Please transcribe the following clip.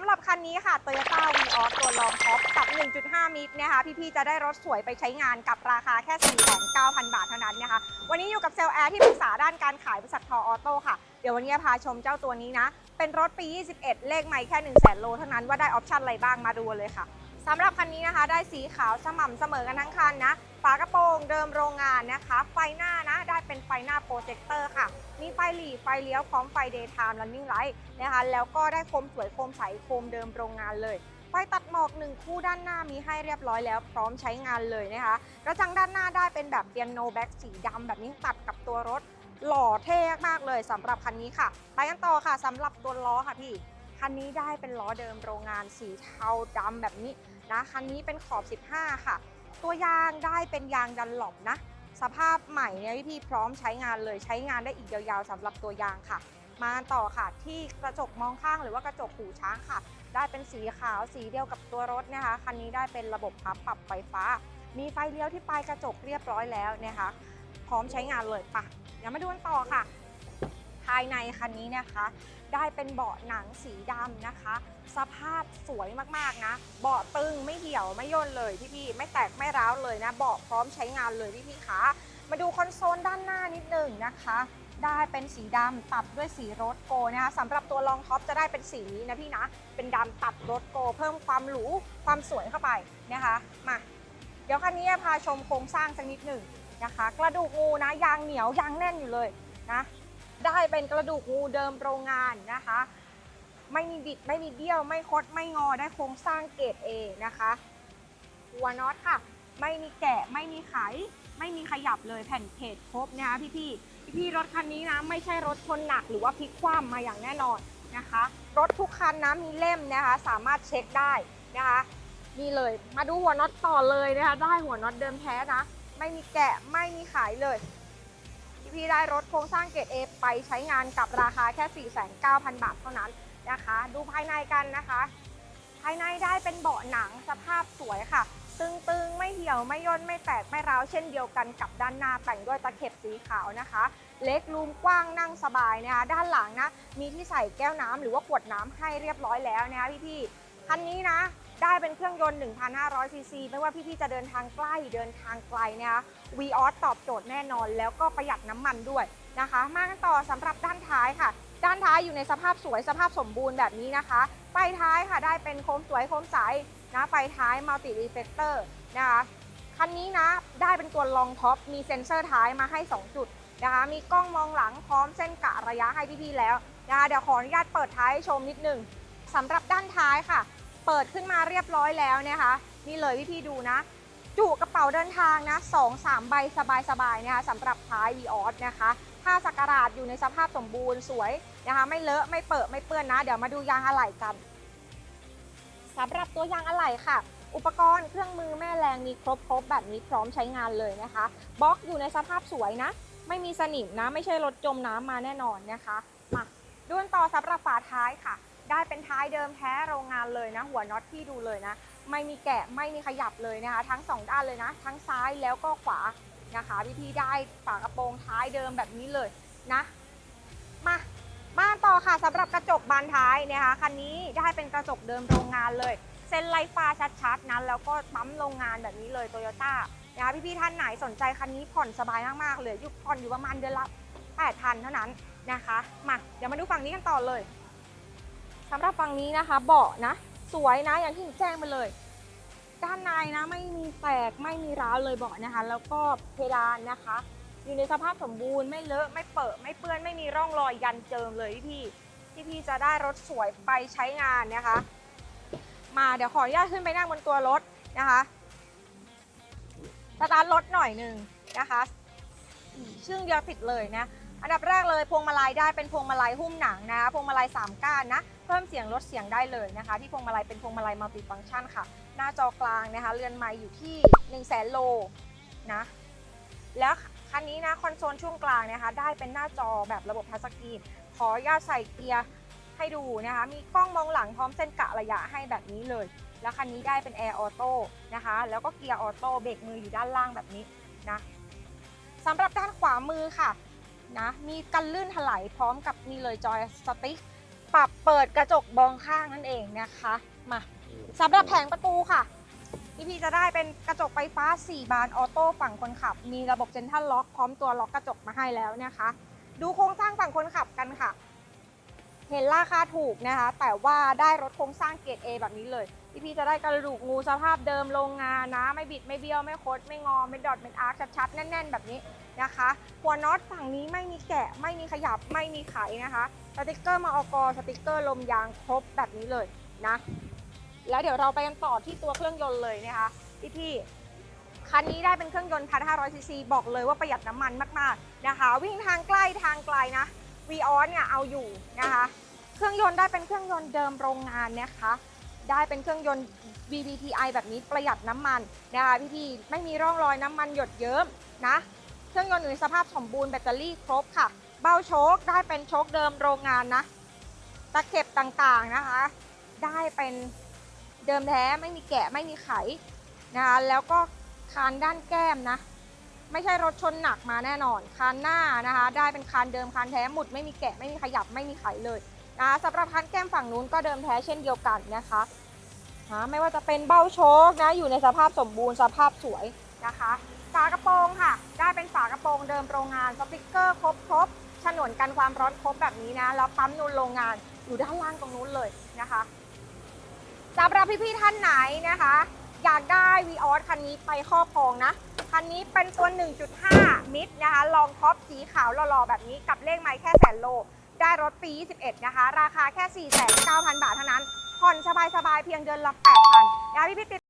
ำหรับคันนี้ค่ะ Toyota v ีออตัวลองท็อปกับ 1.5 มิตรนะคะพี่ๆจะได้รถสวยไปใช้งานกับราคาแค่ 49,000 บาทเท่านั้นนะคะวันนี้อยู่กับเซลล์แอร์ที่ปรึกษาด้านการขายบริษัททอออโต้ค่ะ เดี๋ยววันนี้พาชมเจ้าตัวนี้นะ เป็นรถปี 21 เลขไม่แค่ 1 0 0 0 0 0 โลเท่านั้นว่าได้ออปชั่นอะไรบ้างมาดูเลยค่ะสำหรับคันนี้นะคะ ได้สีขาวสม่ำเสมอกันทั้งคันนะฝากระโปรงเดิมโรงงานนะคะ ไฟหน้านะได้เป็นไฟหน้าโปรเจคเตอร์ค่ะ มีไฟหลีไฟเลี้ยวพร้อมไฟ daytime running light นะคะแล้วก็ได้โคมสวยโคมใสโคมเดิมโรงงานเลยไฟตัดหมอกหนึ่งคู่ด้านหน้ามีให้เรียบร้อยแล้วพร้อมใช้งานเลยนะคะกระจังด้านหน้าได้เป็นแบบเปียโนแบ็กสีดำแบบนี้ตัดกับตัวรถ หล่อเท่มากเลยสำหรับคันนี้ค่ะ ไปกันต่อค่ะสำหรับตัวล้อค่ะพี่ คันนี้ได้เป็นล้อเดิมโรงงานสีเทาดำแบบนี้นะคันนี้เป็นขอบ 15 ค่ะ ตัวยางได้เป็นยางดันหลบนะ สภาพใหม่เนี่ยพี่พร้อมใช้งานเลยใช้งานได้อีกยาวๆสำหรับตัวยางค่ะ มาต่อค่ะที่กระจกมองข้างหรือว่ากระจกหูช้างค่ะ ได้เป็นสีขาวสีเดียวกับตัวรถนะคะคันนี้ได้เป็นระบบพับปรับไฟฟ้า มีไฟเลี้ยวที่ปลายกระจกเรียบร้อยแล้วนะคะ พร้อมใช้งานเลยปะเดี๋ยวมาดูกันต่อค่ะ ภายในคันนี้นะคะ ได้เป็นเบาะหนังสีดำนะคะ สภาพสวยมากๆนะ เบาะตึงไม่เหี่ยวไม่ย่นเลยพี่ๆไม่แตกไม่ร้าวเลยนะเบาะพร้อมใช้งานเลยพี่ๆคะมาดูคอนโซลด้านหน้านิดหนึ่งนะคะ ได้เป็นสีดำตัดด้วยสีโรสโกนะคะสำหรับตัวรองท็อปจะได้เป็นสีนี้นะพี่นะ เป็นดำตัดโรสโก เพิ่มความหรูความสวยเข้าไปนะคะมาเดี๋ยวคันนี้พาชมโครงสร้างสักนิดหนึ่งนะคะ กระดูกงูนะยางเหนียวยางแน่นอยู่เลยนะ ได้เป็นกระดูกงูเดิมโรงงานนะคะ ไม่มีบิดไม่มีเบี้ยว ไม่คดไม่งอได้โครงสร้างเกรด A นะคะหัวน็อตค่ะ ไม่มีแกะไม่มีไข ไม่มีขยับเลยแผ่นเพจครบนะคะพี่พี่พี่พี่รถคันนี้นะไม่ใช่รถชนหนักหรือว่าพลิกคว่ำมาอย่างแน่นอนนะคะ รถทุกคันนะมีเล่มนะคะ สามารถเช็คได้นะคะนี่เลยมาดูหัวน็อตต่อเลยนะคะ ได้หัวน็อตเดิมแท้นะ ไม่มีแกะไม่มีขายเลย พี่ได้รถโครงสร้างเกรด A ไปใช้งานกับราคาแค่ 49,000 บาทเท่านั้นนะคะ ดูภายในกันนะคะ ภายในได้เป็นเบาะหนังสภาพสวยค่ะ ตึงๆ ไม่เหี่ยวไม่ย่นไม่แตกไม่ร้าวเช่นเดียวกันกับด้านหน้าแต่งด้วยตะเข็บสีขาวนะคะ เล็กรูมกว้างนั่งสบายนะคะด้านหลังนะมีที่ใส่แก้วน้ำหรือว่าขวดน้ำให้เรียบร้อยแล้วนะคะพี่ๆคันนี้นะ ได้เป็นเครื่องยนต์ 1,500 ซีซี ไม่ว่าพี่ๆจะเดินทางใกล้เดินทางไกลนะคะ v ีออสตอบโจทย์แน่นอน แล้วก็ประหยัดน้ำมันด้วยนะคะ มากันต่อสำหรับด้านท้ายค่ะ ด้านท้ายอยู่ในสภาพสวยสภาพสมบูรณ์แบบนี้นะคะไฟท้ายค่ะได้เป็นโคมสวยโคมใสนะไฟท้ายมัลติรีเฟกเตอร์นะคะคันนี้นะได้เป็นตัวรองท็อปมีเซ็นเซอร์ท้ายมาให้ 2 จุดนะคะมีกล้องมองหลังพร้อมเส้นกะระยะให้พี่ๆแล้วนะคะเดี๋ยวขออนุญาตเปิดท้ายให้ชมนิดนึงสำหรับด้านท้ายค่ะ เปิดขึ้นมาเรียบร้อยแล้วนะคะ นี่เลยพี่ๆดูนะ จุกระเป๋าเดินทางนะ2 3ใบสบายๆนะคะสำหรับท้ายวีออสนะคะผ้าสักการาดอยู่ในสภาพสมบูรณ์สวยนะคะ ไม่เลอะไม่เปิดไม่เปื้อนนะ เดี๋ยวมาดูยางอะไหล่กันสำหรับตัวยางอะไหล่ค่ะอุปกรณ์เครื่องมือแม่แรงมีครบครบแบบนี้พร้อมใช้งานเลยนะคะบล็อกอยู่ในสภาพสวยนะ ไม่มีสนิมนะ ไม่ใช่รถจมน้ำมาแน่นอนนะคะมาดูกันต่อสำหรับฝาท้ายค่ะ ได้เป็นท้ายเดิมแท้โรงงานเลยนะ หัวน็อตที่ดูเลยนะ ไม่มีแกะไม่มีขยับเลยนะคะ ทั้งสองด้านเลยนะ ทั้งซ้ายแล้วก็ขวานะคะพี่พี่ได้ฝากระโปรงท้ายเดิมแบบนี้เลยนะมามาต่อค่ะสำหรับกระจกบานท้ายนะคะคันนี้ได้เป็นกระจกเดิมโรงงานเลย เส้นไลฟ้าชัดๆนั้นแล้วก็ปั๊มโรงงานแบบนี้เลยโตโยต้านะคะพี่ๆท่านไหนสนใจคันนี้ผ่อนสบายมากๆเลยยู่ผ่อนอยู่ประมาณเดือนละ8,000เท่านั้นนะคะมาเดี๋ยวมาดูฝั่งนี้กันต่อเลย สำหรับฝั่งนี้นะคะ เบาะนะ สวยนะอย่างที่แจ้งไปเลย ด้านในนะไม่มีแตกไม่มีร้าวเลยเบาะนะคะ แล้วก็เพดานนะคะ อยู่ในสภาพสมบูรณ์ไม่เลอะไม่เปิดไม่เปื้อนไม่มีร่องรอยยันเจิมเลยพี่พี่พี่จะได้รถสวยไปใช้งานนะคะ มาเดี๋ยวขออนุญาตขึ้นไปนั่งบนตัวรถนะคะสตาร์ทรถหน่อยหนึ่งนะคะชึ่งเดียวติดเลยนะ อันดับแรกเลยพวงมาลัยได้เป็นพวงมาลัยหุ้มหนังนะพวงมาลัย3ก้านนะเพิ่มเสียงลดเสียงได้เลยนะคะ ที่พวงมาลัยเป็นพวงมาลัยมัลติฟังก์ชันค่ะ หน้าจอกลางนะคะเรือนไม้อยู่ที่1 0 0 0 0แสนโลนะแล้วคันนี้นะคอนโซลช่วงกลางนะคะได้เป็นหน้าจอแบบระบบทัชสกรีนขออนุญาตใส่เกียร์ให้ดูนะคะ มีกล้องมองหลังพร้อมเส้นกะระยะให้แบบนี้เลย แล้วคันนี้ได้เป็นแอร์ออโต้นะคะ แล้วก็เกียร์ออโต้เบรกมืออยู่ด้านล่างแบบนี้นะสำหรับด้านขวามือค่ะ นะมีกันลื่นถลายพร้อมกับนี่เลยจอยสติ๊กปรับเปิดกระจกมองข้างนั่นเองนะคะมาสำหรับแผงประตูค่ะพี่พีจะได้เป็นกระจกไฟฟ้า 4 บานออโต้ฝั่งคนขับ มีระบบเซ็นทรัลล็อกพร้อมตัวล็อกกระจกมาให้แล้วนะคะ ดูโครงสร้างฝั่งคนขับกันค่ะ เห็นราคาถูกนะคะ แต่ว่าได้รถโครงสร้างเกรด A แบบนี้เลยพี่พีจะได้กระดูกงูสภาพเดิมโรงงานนะ ไม่บิดไม่เบี้ยวไม่คด ไม่งอไม่ดอทไม่อาร์คชัดๆแน่น ๆ แบบนี้นะคะ หัวน็อตฝั่งนี้ไม่มีแกะไม่มีขยับไม่มีไขนะคะสติกเกอร์มาออกอสติกเกอร์ลมยางครบแบบนี้เลยนะ แล้วเดี๋ยวเราไปกันต่อที่ตัวเครื่องยนต์เลยนะคะพี่พี่ๆคันนี้ได้เป็นเครื่องยนต์ 1,500 ซีซี บอกเลยว่าประหยัดน้ำมันมาก ๆ นะคะ วิ่งทางใกล้ทางไกลนะ v ีออสเนี่ยเอาอยู่นะคะ เครื่องยนต์ได้เป็นเครื่องยนต์เดิมโรงงานนะคะ ได้เป็นเครื่องยนต์ VVTi แบบนี้ประหยัดน้ำมันนะคะพี่พี่ๆไม่มีร่องรอยน้ำมันหยดเยิ้มนะ เครื่องยนต์อยู่ในสภาพสมบูรณ์แบตเตอรี่ครบค่ะ เบ้าโชคได้เป็นโชคเดิมโรงงานนะ ตะเข็บต่างๆนะคะ ได้เป็นเดิมแท้ไม่มีแกะไม่มีไขนะคะแล้วก็คานด้านแก้มนะ ไม่ใช่รถชนหนักมาแน่นอน คานหน้านะคะ ได้เป็นคานเดิมคานแท้หมุดไม่มีแกะไม่มีขยับไม่มีไขเลย นะสำหรับคานแก้มฝั่งนู้นก็เดิมแท้เช่นเดียวกันนะคะนะไม่ว่าจะเป็นเบ้าโชคนะอยู่ในสภาพสมบูรณ์สภาพสวยนะคะฝากระโปรงค่ะ ได้เป็นฝากระโปรงเดิมโรงงานสติกเกอร์ครบครบฉนวนกันความร้อนครบแบบนี้นะแล้วปั๊มนูนโรงงานอยู่ด้านล่างตรงนู้นเลยนะคะสำหรับพี่ๆท่านไหนนะคะ อยากได้ v ีออสคันนี้ไปครอบครองนะคันนี้เป็นตัว 1.5 มิตรนะคะ ลองท็อปสีขาวหล่อๆแบบนี้กับเลขไม้แค่แสนโล ได้รถปี 21 นะคะ ราคาแค่ 49,000 บาทเท่านั้น ผ่อนสบายๆ เพียงเดือนละ 8,000นะคะพี่พิติ